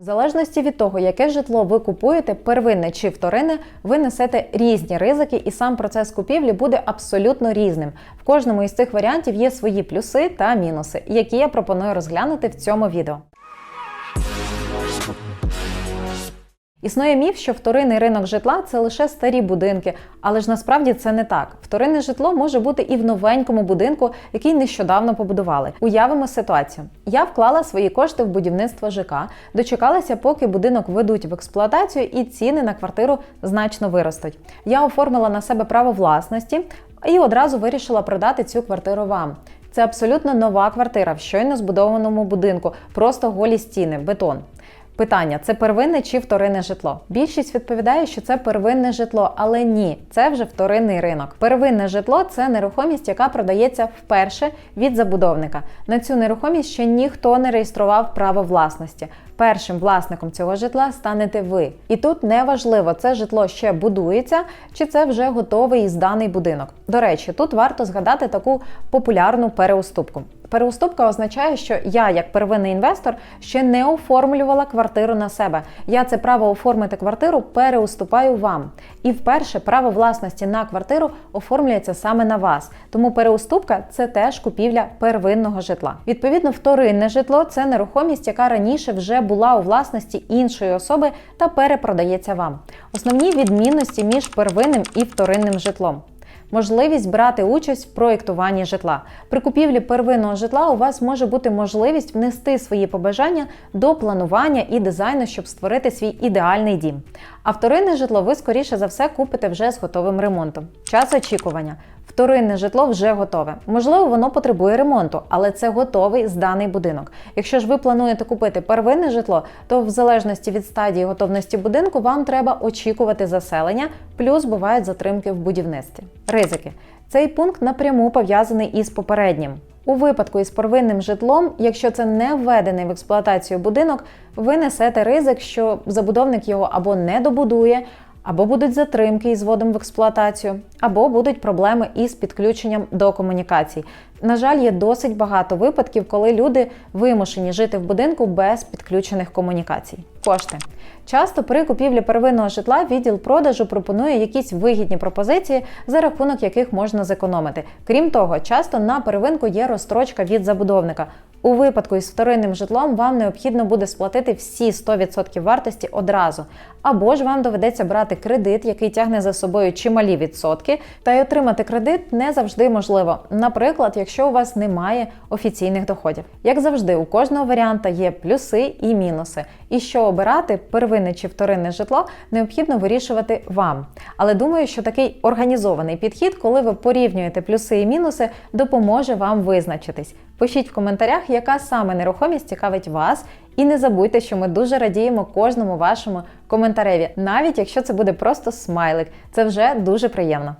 В залежності від того, яке житло ви купуєте, первинне чи вторинне, ви несете різні ризики, і сам процес купівлі буде абсолютно різним. В кожному із цих варіантів є свої плюси та мінуси, які я пропоную розглянути в цьому відео. Існує міф, що вторинний ринок житла це лише старі будинки, але ж насправді це не так. Вторинне житло може бути і в новенькому будинку, який нещодавно побудували. Уявимо ситуацію. Я вклала свої кошти в будівництво ЖК, дочекалася, поки будинок ведуть в експлуатацію, і ціни на квартиру значно виростуть. Я оформила на себе право власності і одразу вирішила продати цю квартиру вам. Це абсолютно нова квартира в щойно збудованому будинку, просто голі стіни, бетон. Питання: це первинне чи вторинне житло? Більшість відповідає, що це первинне житло, але ні, це вже вторинний ринок. Первинне житло це нерухомість, яка продається вперше від забудовника. На цю нерухомість ще ніхто не реєстрував право власності. Першим власником цього житла станете ви. І тут не важливо, це житло ще будується, чи це вже готовий і зданий будинок. До речі, тут варто згадати таку популярну переуступку. Переуступка означає, що я, як первинний інвестор, ще не оформлювала квартиру на себе. Я це право оформити квартиру переуступаю вам. І вперше право власності на квартиру оформлюється саме на вас. Тому переуступка це теж купівля первинного житла. Відповідно, вторинне житло це нерухомість, яка раніше вже була у власності іншої особи та перепродається вам. Основні відмінності між первинним і вторинним житлом. Можливість брати участь в проєктуванні житла. При купівлі первинного житла у вас може бути можливість внести свої побажання до планування і дизайну, щоб створити свій ідеальний дім. Вторинне житло ви, скоріше за все, купите вже з готовим ремонтом. Час очікування. Вторинне житло вже готове. Можливо, воно потребує ремонту, але це готовий зданий будинок. Якщо ж ви плануєте купити первинне житло, то в залежності від стадії готовності будинку вам треба очікувати заселення, плюс бувають затримки в будівництві. Ризики. Цей пункт напряму пов'язаний із попереднім. У випадку із первинним житлом, якщо це не введений в експлуатацію будинок, ви несете ризик, що забудовник його або не добудує, або будуть затримки із вводом в експлуатацію, або будуть проблеми із підключенням до комунікацій. На жаль, є досить багато випадків, коли люди вимушені жити в будинку без підключених комунікацій. Кошти. Часто при купівлі первинного житла відділ продажу пропонує якісь вигідні пропозиції, за рахунок яких можна зекономити. Крім того, часто на первинку є розстрочка від забудовника. У випадку із вторинним житлом вам необхідно буде сплатити всі 100% вартості одразу, або ж вам доведеться брати кредит, який тягне за собою чималі відсотки, та й отримати кредит не завжди можливо. Наприклад, якщо у вас немає офіційних доходів. Як завжди, у кожного варіанта є плюси і мінуси. І що обирати, первинне чи вторинне житло, необхідно вирішувати вам. Але думаю, що такий організований підхід, коли ви порівнюєте плюси і мінуси, допоможе вам визначитись. Пишіть в коментарях, яка саме нерухомість цікавить вас, і не забудьте, що ми дуже радіємо кожному вашому коментареві, навіть якщо це буде просто смайлик. Це вже дуже приємно.